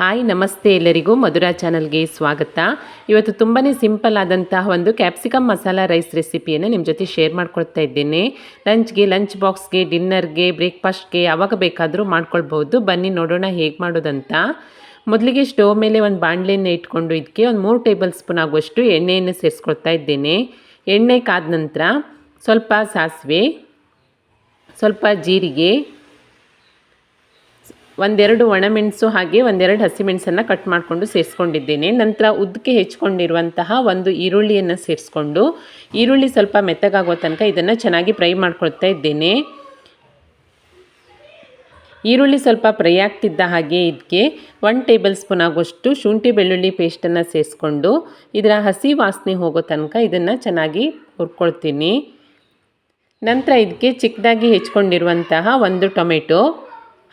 Hi, ನಮಸ್ತೆ ಎಲ್ಲರಿಗೂ ಮಧುರಾ ಚಾನಲ್ಗೆ ಸ್ವಾಗತ. ಇವತ್ತು ತುಂಬಾ ಸಿಂಪಲ್ ಆದಂತಹ ಒಂದು ಕ್ಯಾಪ್ಸಿಕಮ್ ಮಸಾಲ ರೈಸ್ ರೆಸಿಪಿಯನ್ನು ನಿಮ್ಮ ಜೊತೆ ಶೇರ್ ಮಾಡ್ಕೊಳ್ತಾ ಇದ್ದೇನೆ. ಲಂಚ್ಗೆ, ಲಂಚ್ ಬಾಕ್ಸ್ಗೆ, ಡಿನ್ನರ್ಗೆ, ಬ್ರೇಕ್ಫಾಸ್ಟ್ಗೆ ಯಾವಾಗ ಬೇಕಾದರೂ ಮಾಡ್ಕೊಳ್ಬೋದು ಬನ್ನಿ, ನೋಡೋಣ ಹೇಗೆ ಮಾಡೋದಂತ. ಮೊದಲಿಗೆ ಸ್ಟವ್ ಮೇಲೆ ಒಂದು ಬಾಣಲೆಯನ್ನು ಇಟ್ಕೊಂಡು ಇದಕ್ಕೆ ಒಂದು ಮೂರು ಟೇಬಲ್ ಸ್ಪೂನ್ ಆಗುವಷ್ಟು ಎಣ್ಣೆಯನ್ನು ಸೇರಿಸ್ಕೊಳ್ತಾ ಇದ್ದೇನೆ. ಎಣ್ಣೆ ಕಾದ ನಂತರ ಸ್ವಲ್ಪ ಸಾಸಿವೆ, ಸ್ವಲ್ಪ ಜೀರಿಗೆ ಒಂದೆರಡು ಒಣಮೆಣಸು ಹಾಗೆ ಒಂದೆರಡು ಹಸಿಮೆಣಸನ್ನು ಕಟ್ ಮಾಡಿಕೊಂಡು ಸೇರಿಸ್ಕೊಂಡಿದ್ದೇನೆ. ನಂತರ ಉದ್ದಕ್ಕೆ ಹೆಚ್ಕೊಂಡಿರುವಂತಹ ಒಂದು ಈರುಳ್ಳಿಯನ್ನು ಸೇರಿಸ್ಕೊಂಡು ಈರುಳ್ಳಿ ಸ್ವಲ್ಪ ಮೆತ್ತಗಾಗೋ ತನಕ ಇದನ್ನು ಚೆನ್ನಾಗಿ ಫ್ರೈ ಮಾಡ್ಕೊಳ್ತಾ ಇದ್ದೇನೆ. ಈರುಳ್ಳಿ ಸ್ವಲ್ಪ ಫ್ರೈ ಆಗ್ತಿದ್ದ ಹಾಗೆ ಇದಕ್ಕೆ ಒನ್ ಟೇಬಲ್ ಸ್ಪೂನ್ ಆಗುವಷ್ಟು ಶುಂಠಿ ಬೆಳ್ಳುಳ್ಳಿ ಪೇಸ್ಟನ್ನು ಸೇರಿಸ್ಕೊಂಡು ಇದರ ಹಸಿ ವಾಸನೆ ಹೋಗೋ ತನಕ ಇದನ್ನು ಚೆನ್ನಾಗಿ ಹುರ್ಕೊಳ್ತೀನಿ. ನಂತರ ಇದಕ್ಕೆ ಚಿಕ್ಕದಾಗಿ ಹೆಚ್ಕೊಂಡಿರುವಂತಹ ಒಂದು ಟೊಮೆಟೊ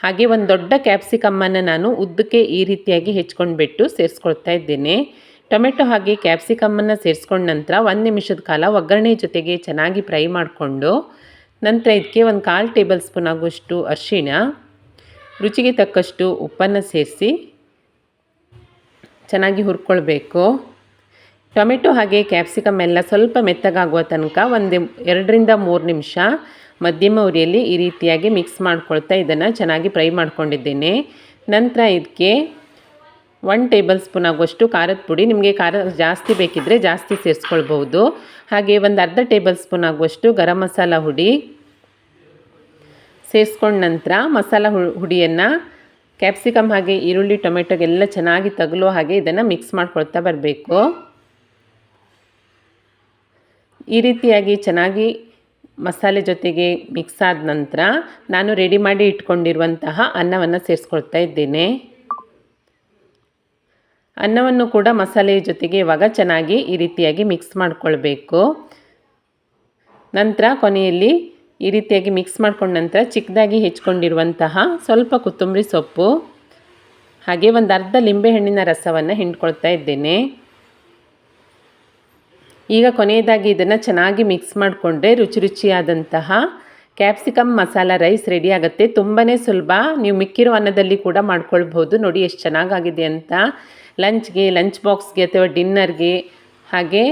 ಹಾಗೆ ಒಂದು ದೊಡ್ಡ ಕ್ಯಾಪ್ಸಿಕಮ್ಮನ್ನು ನಾನು ಉದ್ದಕ್ಕೆ ಈ ರೀತಿಯಾಗಿ ಹೆಚ್ಕೊಂಡ್ಬಿಟ್ಟು ಸೇರಿಸ್ಕೊಳ್ತಾ ಇದ್ದೇನೆ. ಟೊಮೆಟೊ ಹಾಗೆ ಕ್ಯಾಪ್ಸಿಕಮ್ಮನ್ನು ಸೇರಿಸ್ಕೊಂಡ ನಂತರ ಒಂದು ನಿಮಿಷದ ಕಾಲ ಒಗ್ಗರಣೆ ಜೊತೆಗೆ ಚೆನ್ನಾಗಿ ಫ್ರೈ ಮಾಡಿಕೊಂಡು ನಂತರ ಇದಕ್ಕೆ ಒಂದು ಕಾಲು ಟೇಬಲ್ ಸ್ಪೂನ್ ಆಗುವಷ್ಟು ಅರಿಶಿಣ, ರುಚಿಗೆ ತಕ್ಕಷ್ಟು ಉಪ್ಪನ್ನು ಸೇರಿಸಿ ಚೆನ್ನಾಗಿ ಹುರ್ಕೊಳ್ಬೇಕು. ಟೊಮೆಟೊ ಹಾಗೆ ಕ್ಯಾಪ್ಸಿಕಮ್ ಎಲ್ಲ ಸ್ವಲ್ಪ ಮೆತ್ತಗಾಗುವ ತನಕ ಒಂದು ಎರಡರಿಂದ ಮೂರು ನಿಮಿಷ ಮಧ್ಯಮ ಉರಿಯಲ್ಲಿ ಈ ರೀತಿಯಾಗಿ ಮಿಕ್ಸ್ ಮಾಡ್ಕೊಳ್ತಾ ಇದನ್ನು ಚೆನ್ನಾಗಿ ಫ್ರೈ ಮಾಡ್ಕೊಂಡಿದ್ದೇನೆ. ನಂತರ ಇದಕ್ಕೆ ಒನ್ ಟೇಬಲ್ ಸ್ಪೂನ್ ಆಗುವಷ್ಟು ಖಾರದ ಪುಡಿ, ನಿಮಗೆ ಖಾರ ಜಾಸ್ತಿ ಬೇಕಿದ್ದರೆ ಜಾಸ್ತಿ ಸೇರಿಸ್ಕೊಳ್ಬೋದು ಹಾಗೆ ಒಂದು ಅರ್ಧ ಟೇಬಲ್ ಸ್ಪೂನ್ ಆಗುವಷ್ಟು ಗರಂ ಮಸಾಲ ಹುಡಿ ಸೇರಿಸ್ಕೊಂಡ ನಂತರ ಮಸಾಲ ಹುಡಿಯನ್ನು ಕ್ಯಾಪ್ಸಿಕಮ್ ಹಾಗೆ ಈರುಳ್ಳಿ ಟೊಮೆಟೊಗೆಲ್ಲ ಚೆನ್ನಾಗಿ ತಗಲೋ ಹಾಗೆ ಇದನ್ನು ಮಿಕ್ಸ್ ಮಾಡ್ಕೊಳ್ತಾ ಬರಬೇಕು. ಈ ರೀತಿಯಾಗಿ ಚೆನ್ನಾಗಿ ಮಸಾಲೆ ಜೊತೆಗೆ ಮಿಕ್ಸ್ ಆದ ನಂತರ ನಾನು ರೆಡಿ ಮಾಡಿ ಇಟ್ಕೊಂಡಿರುವಂತಹ ಅನ್ನವನ್ನು ಸೇರಿಸ್ಕೊಳ್ತಾ ಇದ್ದೇನೆ. ಅನ್ನವನ್ನು ಕೂಡ ಮಸಾಲೆ ಜೊತೆಗೆ ಇವಾಗ ಚೆನ್ನಾಗಿ ಈ ರೀತಿಯಾಗಿ ಮಿಕ್ಸ್ ಮಾಡಿಕೊಳ್ಬೇಕು. ನಂತರ ಕೊನೆಯಲ್ಲಿ ಈ ರೀತಿಯಾಗಿ ಮಿಕ್ಸ್ ಮಾಡ್ಕೊಂಡ ನಂತರ ಚಿಕ್ಕದಾಗಿ ಹೆಚ್ಕೊಂಡಿರುವಂತಹ ಸ್ವಲ್ಪ ಕೊತ್ತಂಬರಿ ಸೊಪ್ಪು, ಹಾಗೆ ಒಂದು ಅರ್ಧ ಲಿಂಬೆಹಣ್ಣಿನ ರಸವನ್ನು ಹಿಂಡ್ಕೊಳ್ತಾ ಇದ್ದೇನೆ. ಈಗ ಕೊನೆಯದಾಗಿ ಇದನ್ನು ಚೆನ್ನಾಗಿ ಮಿಕ್ಸ್ ಮಾಡಿಕೊಂಡ್ರೆ ರುಚಿ ರುಚಿಯಾದಂತಹ ಕ್ಯಾಪ್ಸಿಕಮ್ ಮಸಾಲ ರೈಸ್ ರೆಡಿ ಆಗುತ್ತೆ. ತುಂಬಾ ಸುಲಭ. ನೀವು ಮಿಕ್ಕಿರೋ ಅನ್ನದಲ್ಲಿ ಕೂಡ ಮಾಡ್ಕೊಳ್ಬೋದು ನೋಡಿ ಎಷ್ಟು ಚೆನ್ನಾಗಾಗಿದೆ ಅಂತ. ಲಂಚ್ಗೆ, ಲಂಚ್ ಬಾಕ್ಸ್ಗೆ ಅಥವಾ ಡಿನ್ನರ್ಗೆ ಹಾಗೆ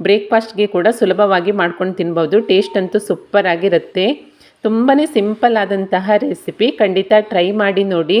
ಬ್ರೇಕ್ಫಾಸ್ಟ್ಗೆ ಕೂಡ ಸುಲಭವಾಗಿ ಮಾಡ್ಕೊಂಡು ತಿನ್ಬೋದು ಟೇಸ್ಟ್ ಅಂತೂ ಸೂಪರ್ ಆಗಿರುತ್ತೆ ತುಂಬಾ ಸಿಂಪಲ್ ಆದಂತಹ ರೆಸಿಪಿ. ಖಂಡಿತ ಟ್ರೈ ಮಾಡಿ ನೋಡಿ.